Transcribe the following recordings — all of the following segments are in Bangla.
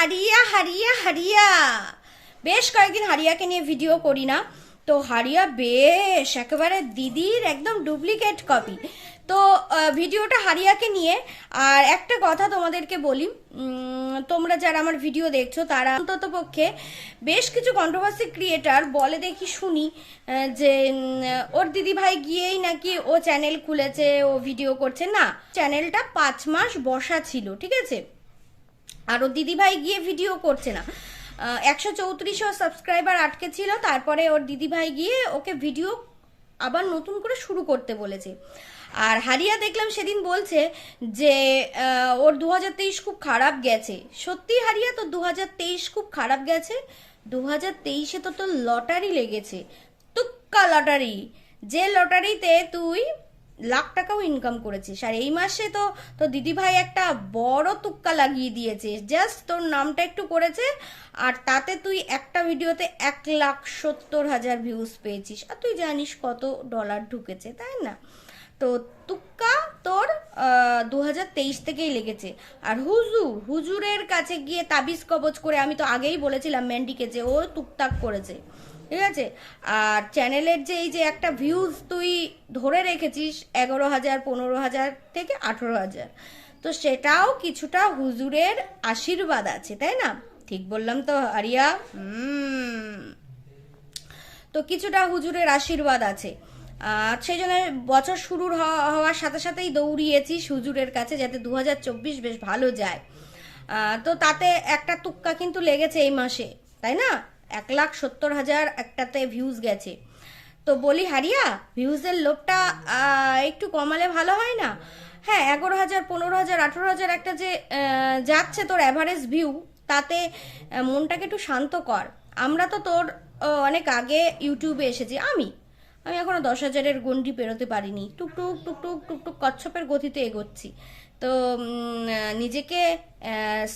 হারিয়া হারিয়া হারিয়া। বেশ কয়েকদিন হারিয়াকে নিয়ে ভিডিও করি না। তো হারিয়া বেশ একেবারে দিদির একদম ডুপ্লিকেট কপি তো ভিডিওটা হারিয়াকে নিয়ে, আর একটা কথা তোমাদেরকে বলি তোমরা যারা আমার ভিডিও দেখছ, তারা অন্তত পক্ষে বেশ কিছু কন্ট্রোভার্সি ক্রিয়েটার বলে দেখি শুনি যে ওর দিদি ভাই গিয়েই নাকি ও চ্যানেল খুলেছে, ও ভিডিও করছে। না চ্যানেলটা পাঁচ মাস বসা ছিল, ঠিক আছে? আর ও দিদিভাই গিয়ে ভিডিও করছে না। একশো চৌত্রিশশো সাবস্ক্রাইবার আটকে ছিল, তারপরে ওর দিদিভাই গিয়ে ওকে ভিডিও আবার নতুন করে শুরু করতে বলেছে। আর হারিয়া দেখলাম সেদিন বলছে যে ওর দু হাজার তেইশ খুব খারাপ গেছে। সত্যি হারিয়া, তো দু হাজার তেইশ খুব খারাপ গেছে। দু হাজার তেইশে তো তোর লটারি লেগেছে। তুক্কা লটারি। যে লটারিতে তুই লাখ টাকাও ইনকাম করেছিস। আর এই মাসে তো তো দিদিভাই একটা বড় তুক্কা লাগিয়ে দিয়েছে। জাস্ট তোর নামটা একটু করেছে, আর তাতে তুই একটা ভিডিওতে এক লাখ সত্তর হাজার ভিউজ পেয়েছিস। আর তুই জানিস কত ডলার ঢুকেছে, তাই না? তো তুক্কা তোর দু হাজার তেইশ থেকেই লেগেছে। আর হুজুর, হুজুরের কাছে গিয়ে তাবিজ কবজ করে আমি তো আগেই বলেছিলাম ম্যান্ডিকে যে ও টুকটাক করেছে। ঠিক আছে? আর চ্যানেলের যে এই যে একটা ভিউজ তুই ধরে রেখেছিস এগারো হাজার, পনেরো হাজার থেকে আঠেরো হাজার। তো সেটাও কিছুটা হুজুরের আশীর্বাদ আছে, তাই না? ঠিক বললাম তো, আরিয়া? তো কিছুটা হুজুরের আশীর্বাদ আছে। সেই জন্য বছর শুরুর হওয়া- হওয়ার সাথে সাথেই দৌড়িয়েছি হুজুরের কাছে যাতে দু হাজার চব্বিশ বেশ ভালো যায়। তো তাতে একটা তুক্কা কিন্তু লেগেছে এই মাসে, তাই না? এক লাখ সত্তর হাজার একটাতে ভিউজ গেছে। তো বলি, হারিয়া ভিউজের লোভটা একটু কমালে ভালো হয় না? হ্যাঁ এগারো হাজার, পনেরো হাজার, আঠেরো হাজার একটা যে যাচ্ছে তোর অ্যাভারেজ ভিউ তাতে মনটাকে একটু শান্ত কর। আমরা তো তোর অনেক আগে ইউটিউবে এসেছি, আমি। আমি এখনও দশ হাজারের গন্ডি পেরোতে পারিনি। টুকটুক টুকটুক টুকটুক কচ্ছপের গতিতে এগোচ্ছি। তো নিজেকে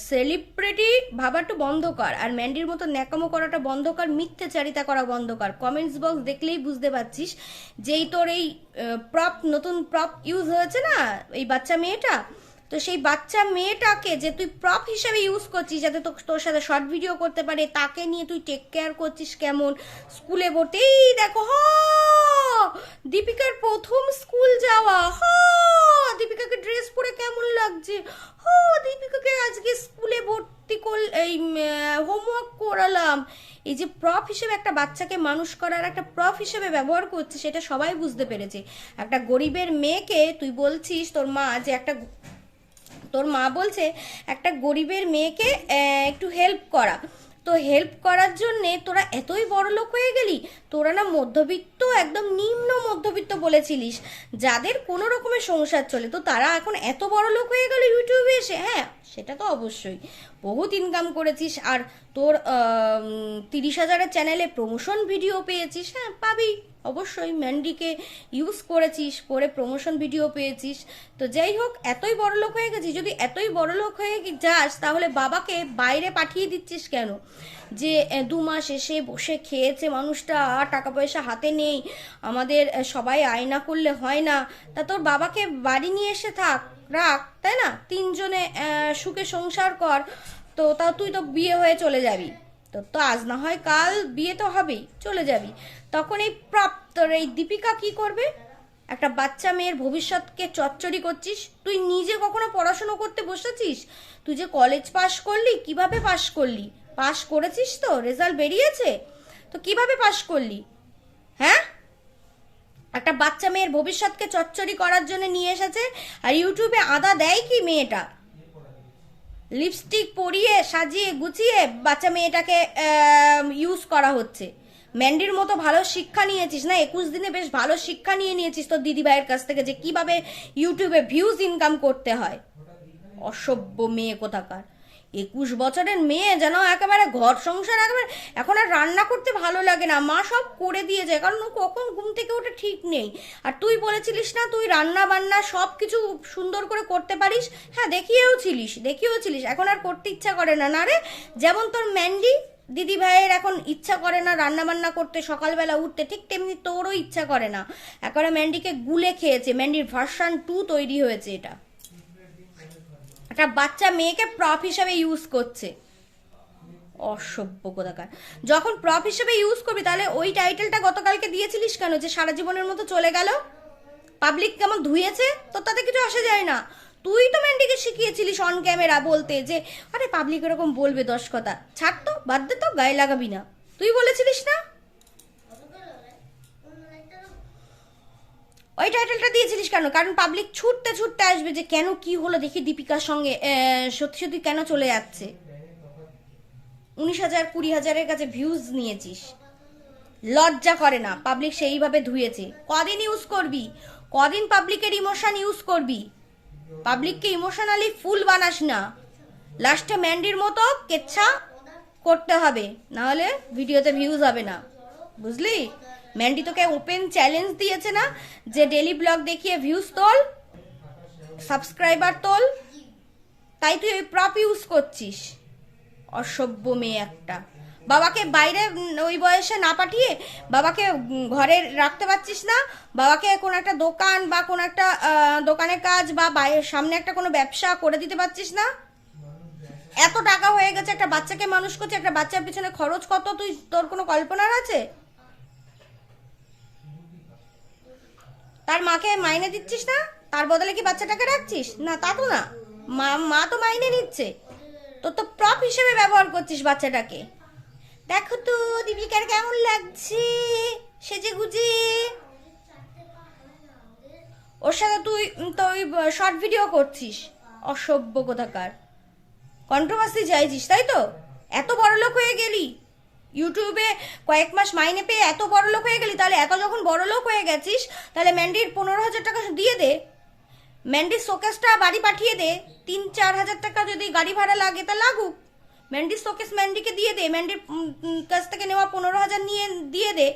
সেলিব্রিটি ভাবাটা বন্ধ কর আর ম্যান্ডির মতো ন্যাকামো করাটা বন্ধ কর মিথ্যাচারিতা করা বন্ধ কর কমেন্টস বক্স দেখলেই বুঝতে পারছিস যেই তোর এই প্রপ নতুন প্রপ ইউজ হয়েছে না, এই বাচ্চা মেয়েটা? তো সেই বাচ্চা মেয়েটাকে যে তুই প্রপ হিসেবে ইউজ করছিস, যাতে তোর সাথে শর্ট ভিডিও করতে পারে, তাকে নিয়ে তুই টেক কেয়ার করছিস কেমন? স্কুলে ভর্তি, এই দেখো, হ! দীপিকার প্রথম স্কুল যাওয়া, হ! দীপিকাকে ড্রেস পরে কেমন লাগছে? হ! দীপিকাকে আজকে স্কুলে ভর্তি কর, এই হোমওয়ার্ক করালাম। এই যে প্রপ হিসেবে একটা বাচ্চাকে মানুষ করার একটা প্রপ হিসেবে ব্যবহার করছে, সেটা সবাই বুঝতে পেরেছে। একটা গরিবের মেয়েকে তুই বলছিস, তোর মা যে একটা তোর মা বলছে, একটা গরিবের মেয়েকে একটু হেল্প করা। তো হেল্প করার জন্যে তোরা এতই বড় লোক হয়ে গেলি, তোরা না মধ্যবিত্ত, একদম নিম্ন মধ্যবিত্ত বলেছিলিস, যাদের কোনো রকমের সংসার চলে। তো তারা এখন এত বড় লোক হয়ে গেল ইউটিউবে এসে হ্যাঁ সেটা তো অবশ্যই। বহুত ইনকাম করেছিস আর তোর তিরিশ হাজারের চ্যানেলে প্রমোশন ভিডিও পেয়েছিস হ্যাঁ পাবি। অবশ্যই ম্যান্ডিকে ইউজ করেছিস, করে প্রমোশন ভিডিও পেয়েছিস। তো যাই হোক, এতই বড় লোক হয়ে গেছিস, যদি এতই বড় লোক হয়ে যাস, তাহলে বাবাকে বাইরে পাঠিয়ে দিচ্ছিস কেন? যে দু মাস এসে বসে খেয়েছে মানুষটা, আর টাকা পয়সা হাতে নেই। আমাদের সবাই আয়না করলে হয় না। তা তোর বাবাকে বাড়ি নিয়ে এসে থাক। রাখ, তাই না? তিনজনে সুখে সংসার কর, তো তা তুই তো বিয়ে হয়ে চলে যাবি। তো তো আজ না হয় কাল বিয়ে তো হবেই, চলে যাবি। তখন এই প্রাপ্তর, এই দীপিকা কি করবে? একটা বাচ্চা মেয়ের ভবিষ্যৎকে চচ্চড়ি করছিস? তুই নিজে কখনো পড়াশুনো করতে বসেছিস? তুই যে কলেজ পাশ করলি, কীভাবে পাশ করলি? পাশ করেছিস তো? রেজাল্ট বেরিয়েছে? তো কীভাবে পাশ করলি? হ্যাঁ? একটা বাচ্চা মেয়ের ভবিষ্যৎকে চচ্চড়ি করার জন্য নিয়ে এসেছে, আর ইউটিউবে আদা দেয় কি মেয়েটা? লিপস্টিক পরিয়ে, সাজিয়ে, গুছিয়ে বাচ্চা মেয়েটাকে ইউজ করা হচ্ছে। ম্যান্ডির মতো ভালো শিক্ষা নিয়েছিস না? একুশ দিনে বেশ ভালো শিক্ষা নিয়ে নিয়েছিস তোর দিদি ভাইয়ের কাছ থেকে যে কীভাবে ইউটিউবে ভিউজ ইনকাম করতে হয়। অসভ্য মেয়ে কোথাকার। একুশ বছরের মেয়ে যেন একেবারে ঘর সংসার, একেবারে এখন আর রান্না করতে ভালো লাগে না। মা সব করে দিয়ে যায় কারণ ও কখন ঘুম থেকে ওঠে ঠিক নেই। আর তুই বলেছিলিস না, তুই রান্না বান্না সব কিছু সুন্দর করে করতে পারিস? হ্যাঁ দেখিয়েও ছিলিস দেখিয়েও ছিলিস এখন আর করতে ইচ্ছা করে না। না রে, যেমন তোর ম্যান্ডি, দিদি ভাইয়ের এখন ইচ্ছা করে না রান্না বান্না করতে, সকালবেলা উঠতে, ঠিক তেমনি তোরও ইচ্ছা করে না। এখন ম্যান্ডিকে গুলে খেয়েছে, ম্যান্ডির ভার্সান টু তৈরি হয়েছে এটা। একটা বাচ্চা মেয়েকে প্রপ হিসাবে ইউজ করছে। অসভ্য কোথাকার যখন প্রপ হিসেবে ইউজ করবি, তাহলে ওই টাইটেলটা গতকালকে দিয়েছিলিস কেন? যে সারা জীবনের মতো চলে গেল? পাবলিক কেমন ধুয়েছে? তো তাতে কিছু আসে যায় না। তুই তো ম্যান্ডিকে শিখিয়েছিলিস অন ক্যামেরা বলতে যে, আরে পাবলিক এরকম বলবে দশ কথা। ছাড় তো, বাদ দে তো, গায়ে লাগাবি না। তুই বলেছিলিস না? ওই টাইটেলটা দিয়েছিলিস কেন? কারণ পাবলিক ছুটতে ছুটতে আসবে যে কেন কি হলো দেখি দীপিকার সঙ্গে সত্যি সত্যি কেন চলে যাচ্ছে? উনিশ হাজার কুড়ি হাজারের কাছে ভিউজ নিয়েছিস। লজ্জা করে না পাবলিক সেইভাবে ধুয়েছে। কদিন ইউজ করবি? কদিন পাবলিকের ইমোশন ইউজ করবি? পাবলিককে ইমোশনালি ফুল বানাস না। লাস্টে ম্যান্ডির মতো কেচ্ছা করতে হবে, নাহলে ভিডিওতে ভিউজ হবে না। বুঝলি? ম্যান্ডি তোকে ওপেন চ্যালেঞ্জ দিয়েছে না? যে ডেলি ব্লগ দেখিয়ে ভিউজ তোল সাবস্ক্রাইবার তোল, তাই তুই ওই প্রপ ইউজ করছিস। অসভ্য মেয়ে একটা। বাবাকে বাইরে ওই বয়সে না পাঠিয়ে বাবাকে ঘরে রাখতে পারছিস না? বাবাকে কোনো একটা দোকান বা কোনো একটা দোকানের কাজ বা সামনে একটা কোনো ব্যবসা করে দিতে পারছিস না? এত টাকা হয়ে গেছে, একটা বাচ্চাকে মানুষ করছে, একটা বাচ্চার পিছনে খরচ কত? তুই, তোর কোনো কল্পনার আছে? তার মাকে মাইনে দিচ্ছিস না? তার বদলে কি বাচ্চাটাকে রাখছিস? না তা তো না। মা মা তো মাইনে নিচ্ছে। তো তো প্রপ হিসেবে ব্যবহার করছিস বাচ্চাটাকে। দেখো তো দীপিকার কেমন লাগছে? সেজে গুজে। ওর সাথে তুই উম, তো ওই শর্ট ভিডিও করছিস। অসভ্য কোথাকার। কন্ট্রোভার্সি চাইছিস তাই তো? এত বড় লোক হয়ে গেলি। ইউটিউবে কয়েক মাস মাইনে পেয়ে এত বড় লোক হয়ে গেলি, তাহলে এত যখন বড় লোক হয়ে গেছিস, তাহলে ম্যান্ডির পনেরো হাজার টাকা দিয়ে দে। ম্যান্ডির শোকেসটা বাড়ি পাঠিয়ে দে, তিন চার হাজার টাকা যদি গাড়ি ভাড়া লাগে তা লাগুক। ম্যান্ডির শোকেস ম্যান্ডিকে দিয়ে দে, ম্যান্ডির কাছ থেকে নেওয়া পনেরো হাজার নিয়ে দিয়ে দে।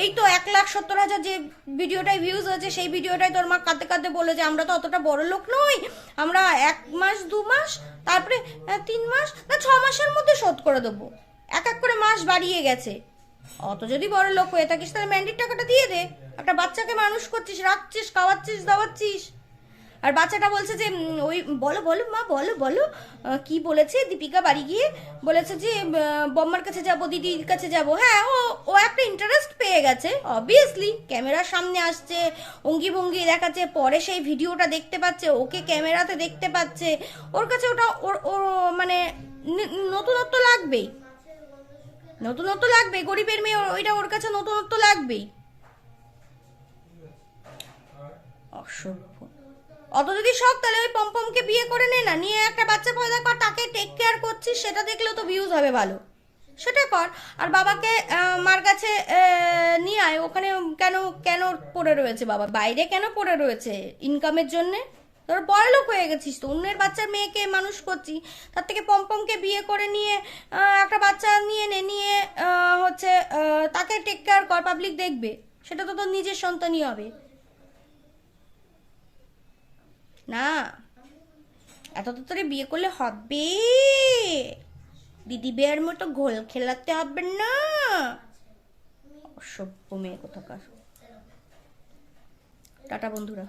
এই তো এক লাখ সত্তর হাজার যে ভিডিওটায় ভিউজ হয়েছে সেই ভিডিওটাই তোর মা কাঁদতে কাঁদতে বলে যে, আমরা তো অতটা বড় লোক নই, আমরা এক মাস, দু মাস, তারপরে তিন মাস, না, ছ মাসের মধ্যে শোধ করে দেবো। এক এক করে মাস বাড়িয়ে গেছে। অত যদি বড় লোক হয়ে থাকিস, তাহলে ম্যান্ডির টাকাটা দিয়ে দে। একটা বাচ্চাকে মানুষ করছিস, রাখছিস, খাওয়াচ্ছিস, দাওয়াচ্ছিস। আর বাচ্চাটা বলছে যে ওই, বলো বলো, মা, বলো বলো কি বলেছে? দীপিকা বাড়ি গিয়ে বলেছে যে বম্মার কাছে যাব, দিদির কাছে যাব। হ্যাঁ ও ও একটা ইন্টারেস্ট পেয়ে গেছে অবভিয়াসলি ক্যামেরার সামনে আসছে অঙ্গি ভঙ্গি দেখাচ্ছে, পরে সেই ভিডিওটা দেখতে পাচ্ছে, ওকে ক্যামেরাতে দেখতে পাচ্ছে। ওর কাছে ওটা, ওর মানে নতুনত্ব লাগবেই। নতুনত্ব লাগবে, গরিবের মেয়ে ওইটা ওর কাছে নতুনত্ব লাগবেই অসভ্য। অত যদি শখ, তাহলে ওই পম্পমকে বিয়ে করে নে না। নিয়ে একটা বাচ্চা পয়দা কর, তাকে টেক কেয়ার করছিস, সেটা দেখলেও তো ভিউজ হবে ভালো। সেটা কর। আর বাবাকে মার কাছে নিয়ে আয়। ওখানে কেন কেন পড়ে রয়েছে বাবা? বাইরে কেন পড়ে রয়েছে? ইনকামের জন্যে? তোর বড়লোক হয়ে গেছিস তো, অন্যের বাচ্চার মেয়েকে মানুষ করছি, তার থেকে পম্পমকে বিয়ে করে নিয়ে একটা বাচ্চা নিয়ে নে, নিয়ে হচ্ছে তাকে টেক কেয়ার কর পাবলিক দেখবে, সেটা তো তোর নিজের সন্তানই হবে। না, এত তাড়াতাড়ি বিয়ে করলে হবে? দিদি বিয়ের মতো গোল খেলাতে হবে না। অসভ্য মেয়ে কোথাকার। টাটা বন্ধুরা।